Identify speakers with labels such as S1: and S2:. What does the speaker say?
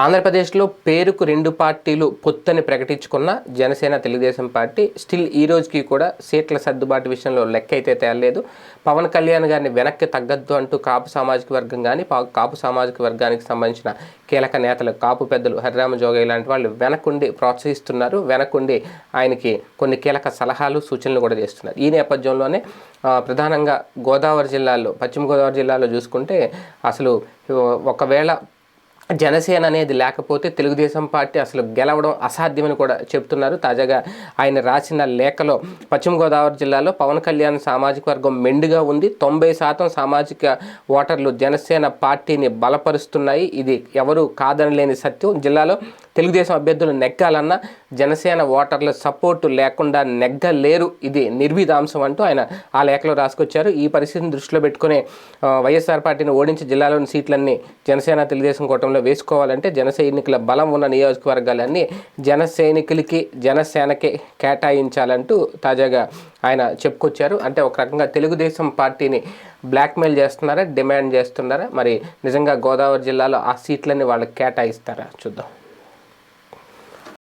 S1: ఆంధ్రప్రదేశ్లో పేరుకు రెండు పార్టీలు పొత్తని ప్రకటించుకున్న జనసేన తెలుగుదేశం పార్టీ స్టిల్ ఈ రోజుకి కూడా సీట్ల సర్దుబాటు విషయంలో లెక్క అయితే తేలలేదు. పవన్ కళ్యాణ్ గారిని వెనక్కి తగ్గద్దు అంటూ కాపు సామాజిక వర్గం కానీ పా- కాపు సామాజిక వర్గానికి సంబంధించిన కీలక నేతలు కాపు పెద్దలు హరిరామ జోగయ్య లాంటి వాళ్ళు వెనకుండి ప్రోత్సహిస్తున్నారు. వెనకుండి ఆయనకి కొన్ని కీలక సలహాలు సూచనలు కూడా చేస్తున్నారు. ఈ నేపథ్యంలోనే ప్రధానంగా గోదావరి జిల్లాలో పశ్చిమ గోదావరి జిల్లాలో చూసుకుంటే అసలు ఒకవేళ జనసేన అనేది లేకపోతే తెలుగుదేశం పార్టీ అసలు గెలవడం అసాధ్యమని కూడా చెప్తున్నారు. తాజాగా ఆయన రాసిన లేఖలో పశ్చిమ గోదావరి జిల్లాలో పవన్ కళ్యాణ్ సామాజిక వర్గం మెండుగా ఉంది. తొంభై శాతం సామాజిక ఓటర్లు జనసేన పార్టీని బలపరుస్తున్నాయి. ఇది ఎవరు కాదనలేని సత్యం. జిల్లాలో తెలుగుదేశం అభ్యర్థులు నెగ్గాలన్నా జనసేన ఓటర్ల సపోర్టు లేకుండా నెగ్గలేరు. ఇది నిర్విధాంశం అంటూ ఆయన ఆ లేఖలో రాసుకొచ్చారు. ఈ పరిస్థితిని దృష్టిలో పెట్టుకునే వైఎస్ఆర్ పార్టీని ఓడించి జిల్లాలోని సీట్లన్నీ జనసేన తెలుగుదేశం కూటమిలో వేసుకోవాలంటే జనసైనికుల బలం ఉన్న నియోజకవర్గాలన్నీ జనసైనికులకి జనసేనకి కేటాయించాలంటూ తాజాగా ఆయన చెప్పుకొచ్చారు. అంటే ఒక రకంగా తెలుగుదేశం పార్టీని బ్లాక్మెయిల్ చేస్తున్నారా డిమాండ్ చేస్తున్నారా? మరి నిజంగా గోదావరి జిల్లాలో ఆ సీట్లన్నీ వాళ్ళకి కేటాయిస్తారా? చూద్దాం.